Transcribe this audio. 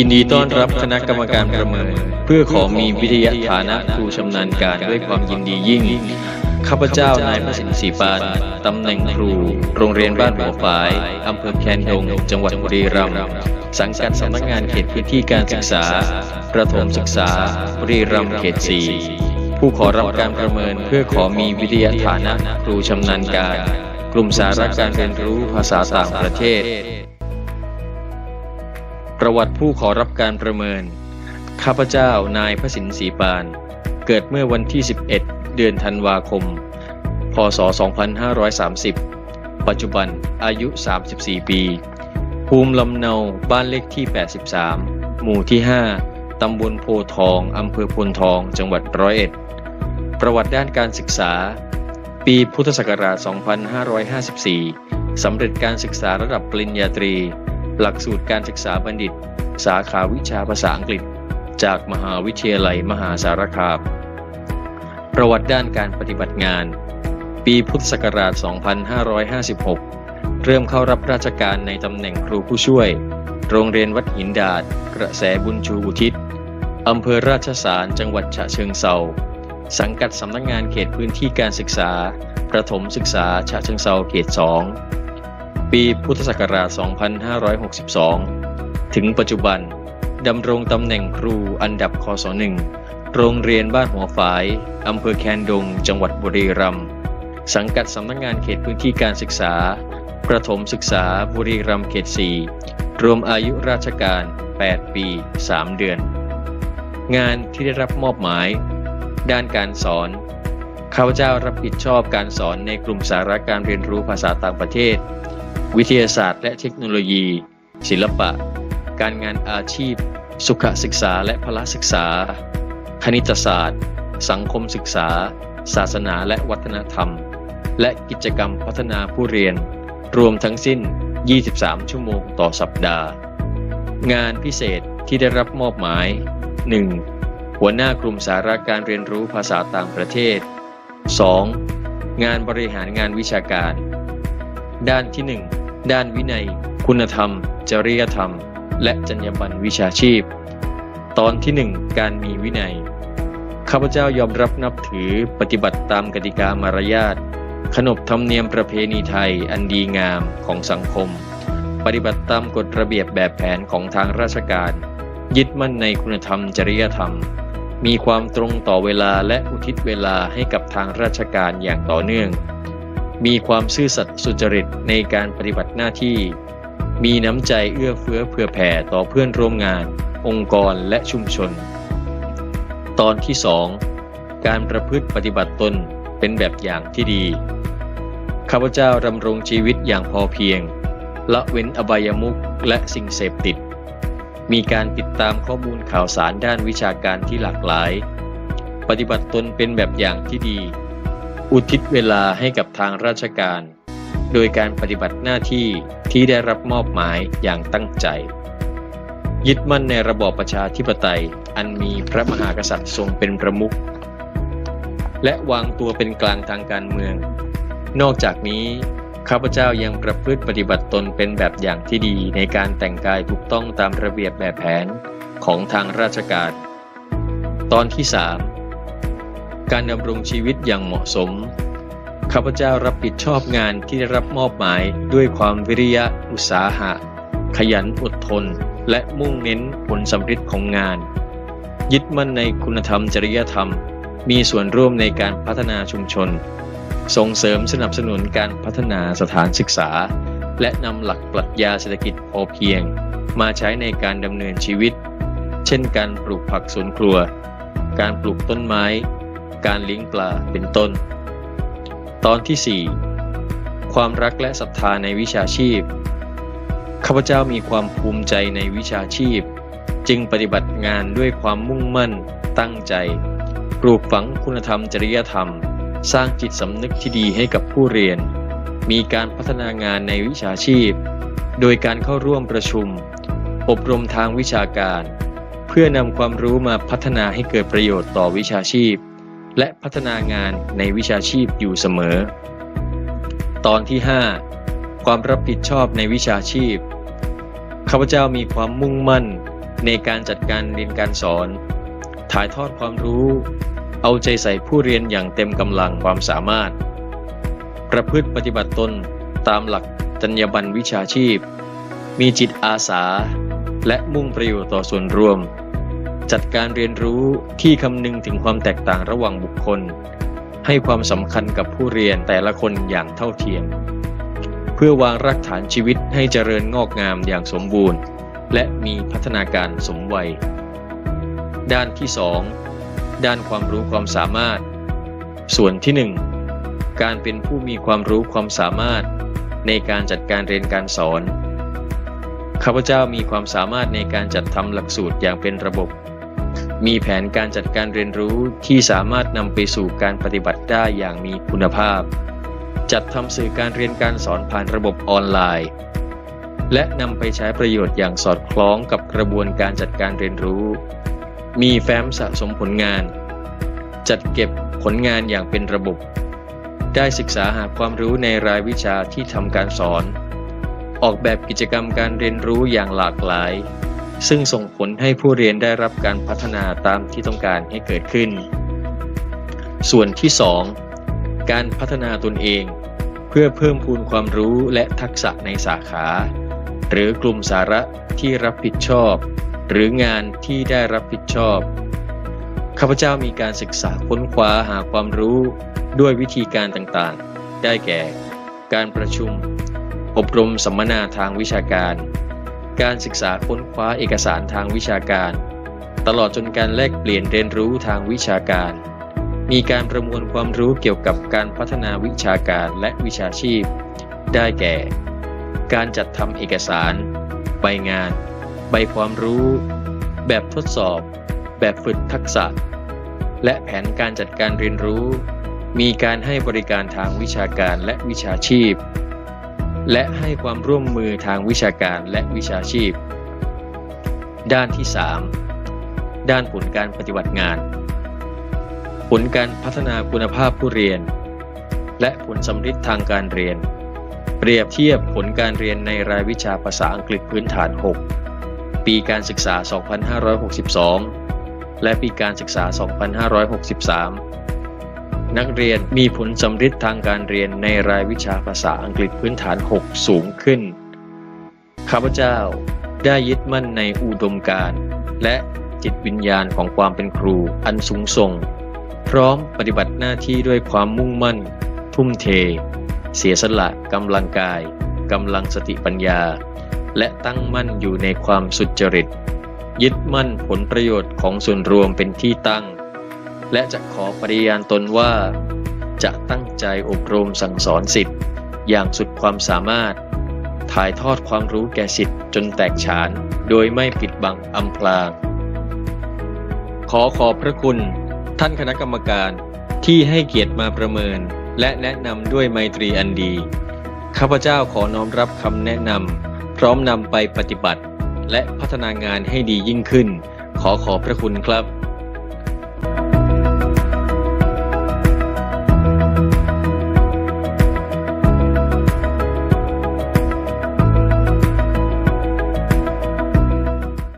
ยินดีต้อนรับคณะกรรมการประเมิน เพื่อขอมีวิทยาฐานะครูชำนาญการด้วยความยินดียิ่ง ข้าพเจ้านายพระสินศรีปานตำแหน่งครู โรงเรียนบ้านหัวฝายอำเภอแคนดง จังหวัดบุรีรัมย์สังกัดสำนักงานเขตพื้นที่การศึกษา ประถมศึกษา บุรีรัมย์เขตสี่ผู้ขอรับการประเมินเพื่อขอมีวิทยาฐานะครูชำนาญการ กลุ่มสาระการเรียนรู้ภาษาต่างประเทศ ประวัติผู้ขอรับการประเมิน ข้าพเจ้านายพระสินศรีปาน เกิดเมื่อวันที่ 11 เดือนธันวาคม พศ 2530 ปัจจุบันอายุ 34 ปี ภูมิลำเนาบ้านเลขที่ 83 หมู่ที่ 5 ตำบลโพทองอำเภอพลทอง จังหวัดร้อยเอ็ด ประวัติด้านการศึกษา ปีพุทธศักราช 2554 สำเร็จการศึกษาระดับปริญญาตรี หลักสูตรการศึกษาบัณฑิต สาขาวิชาภาษาอังกฤษ จากมหาวิทยาลัยมหาสารคาม ประวัติด้านการปฏิบัติงาน ปีพุทธศักราช 2556 เริ่มเข้ารับราชการในตำแหน่งครูผู้ช่วย โรงเรียนวัดหินดาด กระแสบุญชูอุทิศอำเภอราชสารจังหวัดฉะเชิงเซาสังกัดสำนักงานเขตพื้นที่การศึกษา ประถมศึกษาฉะเชิงเซาเขต 2 ปีพุทธศักราช 2562 ถึงปัจจุบัน ดำรงตำแหน่งครูอันดับคศ1โรงเรียนบ้านหัวฝาย อำเภอแคนดง จังหวัดบุรีรัมย์ สังกัดสำนักงานเขตพื้นที่การศึกษา ประถมศึกษาบุรีรัมย์เขต 4 รวมอายุราชการ 8 ปี 3 เดือน งานที่ได้รับมอบหมาย ด้านการสอน ข้าพเจ้ารับผิดชอบการสอนในกลุ่มสาระการเรียนรู้ภาษาต่างประเทศ วิทยาศาสตร์ และเทคโนโลยี ศิลปะ การงานอาชีพ สุขศึกษาและพละศึกษา คณิตศาสตร์ สังคมศึกษา ศาสนาและวัฒนธรรม และกิจกรรมพัฒนาผู้เรียน รวมทั้งสิ้น 23 ชั่วโมงต่อสัปดาห์ งานพิเศษที่ได้รับมอบหมาย 1. หัวหน้ากลุ่มสาระการเรียนรู้ภาษาต่างประเทศ 2. งานบริหารงานวิชาการ ด้านที่ 1 ด้านวินัย คุณธรรม จริยธรรม และจรรยาบรรณวิชาชีพ ตอนที่ 1 การมีวินัย ข้าพเจ้ายอมรับนับถือปฏิบัติตามกติกามารยาทขนบธรรมเนียมประเพณีไทยอันดีงามของสังคม ปฏิบัติตามกฎระเบียบแบบแผนของทางราชการ ยึดมั่นในคุณธรรมจริยธรรม มีความตรงต่อเวลาและอุทิศเวลาให้กับทางราชการอย่างต่อเนื่อง มีความซื่อสัตย์สุจริตในการปฏิบัติหน้าที่ มีน้ำใจเอื้อเฟื้อเผื่อแผ่ต่อเพื่อนร่วมงาน องค์กรและชุมชน ตอนที่ 2 การประพฤติปฏิบัติตนเป็นแบบอย่างที่ดี ข้าพเจ้าดำรงชีวิตอย่างพอเพียง ละเว้นอบายมุขและสิ่งเสพติด มีการติดตามข้อมูลข่าวสารด้านวิชาการที่หลากหลาย ปฏิบัติตนเป็นแบบอย่างที่ดี อุทิศเวลาให้กับทางราชการ โดยการปฏิบัติหน้าที่ที่ได้รับมอบหมายอย่างตั้งใจ ยึดมั่นในระบอบประชาธิปไตย อันมีพระมหากษัตริย์ทรงเป็นประมุขและวางตัวเป็นกลางทางการเมือง นอกจากนี้ข้าพเจ้ายังประพฤติปฏิบัติตนเป็นแบบอย่างที่ดีในการแต่งกายถูกต้องตามระเบียบแบบแผนของทางราชการ ตอนที่ 3 การดำรงชีวิตอย่างเหมาะสม ข้าพเจ้ารับผิดชอบงานที่ได้รับมอบหมายด้วยความวิริยะอุตสาหะ ขยันอดทน และมุ่งเน้นผลสำเร็จของงาน ยึดมั่นในคุณธรรมจริยธรรม มีส่วนร่วมในการพัฒนาชุมชน ส่งเสริมสนับสนุนการพัฒนาสถานศึกษา และนำหลักปรัชญาเศรษฐกิจพอเพียง มาใช้ในการดำเนินชีวิต เช่นการปลูกผักสวนครัว การปลูกต้นไม้ การเลี้ยงปลาเป็นต้น ตอนที่ 4 ความรักและศรัทธาในวิชาชีพ ข้าพเจ้ามีความภูมิใจในวิชาชีพ จึงปฏิบัติงานด้วยความมุ่งมั่น ตั้งใจ ปลูกฝังคุณธรรมจริยธรรม สร้างจิตสำนึกที่ดีให้กับผู้เรียน มีการพัฒนางานในวิชาชีพ โดยการเข้าร่วมประชุม อบรมทางวิชาการ เพื่อนำความรู้มาพัฒนาให้เกิดประโยชน์ต่อวิชาชีพ และพัฒนางานในวิชาชีพอยู่เสมอ ตอนที่ 5 ความรับผิดชอบในวิชาชีพ ข้าพเจ้ามีความมุ่งมั่นในการจัดการเรียนการสอน ถ่ายทอดความรู้ เอาใจใส่ผู้เรียนอย่างเต็มกำลังความสามารถ ประพฤติปฏิบัติตนตามหลักจรรยาบรรณวิชาชีพ มีจิตอาสา และมุ่งประโยชน์ต่อส่วนรวม จัดการเรียนรู้ที่คำนึงถึงความแตกต่างระหว่างบุคคล ให้ความสำคัญกับผู้เรียนแต่ละคนอย่างเท่าเทียม เพื่อวางรากฐานชีวิตให้เจริญงอกงามอย่างสมบูรณ์ และมีพัฒนาการสมวัย ด้านที่ 2 ด้านความรู้ความสามารถ ส่วนที่ 1 การเป็นผู้มีความรู้ความสามารถ ในการจัดการเรียนการสอนข้าพเจ้ามีความสามารถในการจัดทำหลักสูตรอย่างเป็นระบบ มีแผนการจัดการเรียนรู้ที่สามารถนำไปสู่การปฏิบัติได้อย่างมีคุณภาพ จัดทำสื่อการเรียนการสอนผ่านระบบออนไลน์ และนำไปใช้ประโยชน์อย่างสอดคล้องกับกระบวนการจัดการเรียนรู้ มีแฟ้มสะสมผลงาน จัดเก็บผลงานอย่างเป็นระบบ ได้ศึกษาหาความรู้ในรายวิชาที่ทำการสอน ออกแบบกิจกรรมการเรียนรู้อย่างหลากหลาย ซึ่งส่งผลให้ผู้เรียนได้รับการพัฒนาตามที่ต้องการให้เกิดขึ้น ส่วนที่ 2 การพัฒนาตนเอง เพื่อเพิ่มพูนความรู้และทักษะในสาขา หรือกลุ่มสาระที่รับผิดชอบ หรืองานที่ได้รับผิดชอบ ข้าพเจ้ามีการศึกษาค้นคว้าหาความรู้ด้วยวิธีการต่างๆ ได้แก่ การประชุม อบรมสัมมนาทางวิชาการ การศึกษาค้นคว้าเอกสารทางวิชาการ ตลอดจนการแลกเปลี่ยนเรียนรู้ทางวิชาการ มีการประมวลความรู้เกี่ยวกับการพัฒนาวิชาการและวิชาชีพ ได้แก่ การจัดทำเอกสาร ใบงาน ใบความรู้ แบบทดสอบ แบบฝึกทักษะ และแผนการจัดการเรียนรู้ มีการให้บริการทางวิชาการและวิชาชีพ และให้ความร่วมมือทางวิชาการและวิชาชีพ ด้านที่ 3 ด้านผลการปฏิบัติงาน ผลการพัฒนาคุณภาพผู้เรียน และผลสำฤทธิ์ทางการเรียน เปรียบเทียบผลการเรียนในรายวิชาภาษาอังกฤษพื้นฐาน 6 ปีการศึกษา 2562 และปีการศึกษา 2563 นักเรียนมีผลสำฤทธิ์ทางการเรียนในรายวิชาภาษาอังกฤษพื้นฐาน 6 สูงขึ้น ข้าพเจ้าได้ยึดมั่นในอุดมการณ์และจิตวิญญาณของความเป็นครูอันสูงส่ง พร้อมปฏิบัติหน้าที่ด้วยความมุ่งมั่น ทุ่มเท เสียสละกำลังกายกำลังสติปัญญา และตั้งมั่นอยู่ในความสุจริต ยึดมั่นผลประโยชน์ของส่วนรวมเป็นที่ตั้ง และจะขอปฏิญาณตนว่า จะตั้งใจอบรมสั่งสอนสิทธิ์อย่างสุดความสามารถ ถ่ายทอดความรู้แก่สิทธิ์จนแตกฉาน โดยไม่ปิดบังอำพรางขอขอบพระคุณท่านคณะกรรมการที่ให้เกียรติมาประเมิน และแนะนำด้วยไมตรีอันดี ข้าพเจ้าขอน้อมรับคำแนะนำพร้อมนำไปปฏิบัติ และพัฒนางานให้ดียิ่งขึ้น ขอขอบพระคุณครับ